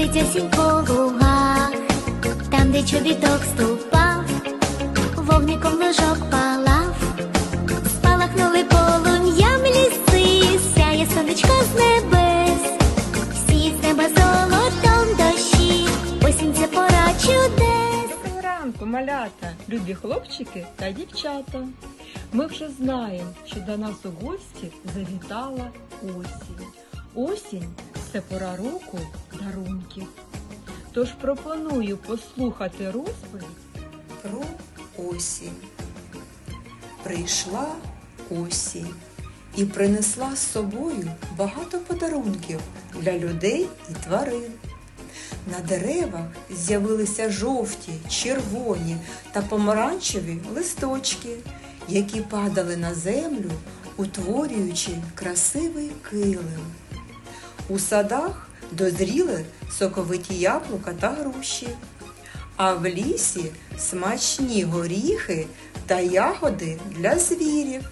Ходить осінь по лугах, там, де чобіток ступав, вогником лужок палав, спалахнули полум'ям ліси, сяє сонечко з небес, всі з неба золотом дощі, осінь це пора чудес. Доброго ранку, малята, любі хлопчики та дівчата. Ми вже знаємо, що до нас у гості завітала осінь. Осінь це пора року дарунків. Тож пропоную послухати розповідь про осінь. Прийшла осінь і принесла з собою багато подарунків для людей і тварин. На деревах з'явилися жовті, червоні та помаранчеві листочки, які падали на землю, утворюючи красивий килим. У садах дозріли соковиті яблука та груші, а в лісі смачні горіхи та ягоди для звірів.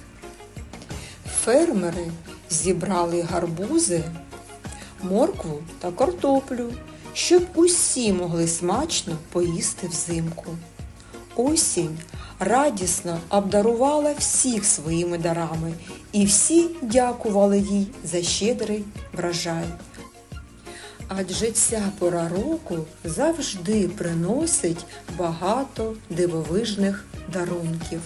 Фермери зібрали гарбузи, моркву та картоплю, щоб усі могли смачно поїсти взимку. Осінь радісно обдарувала всіх своїми дарами, і всі дякували їй за щедрий врожай. Адже ця пора року завжди приносить багато дивовижних дарунків.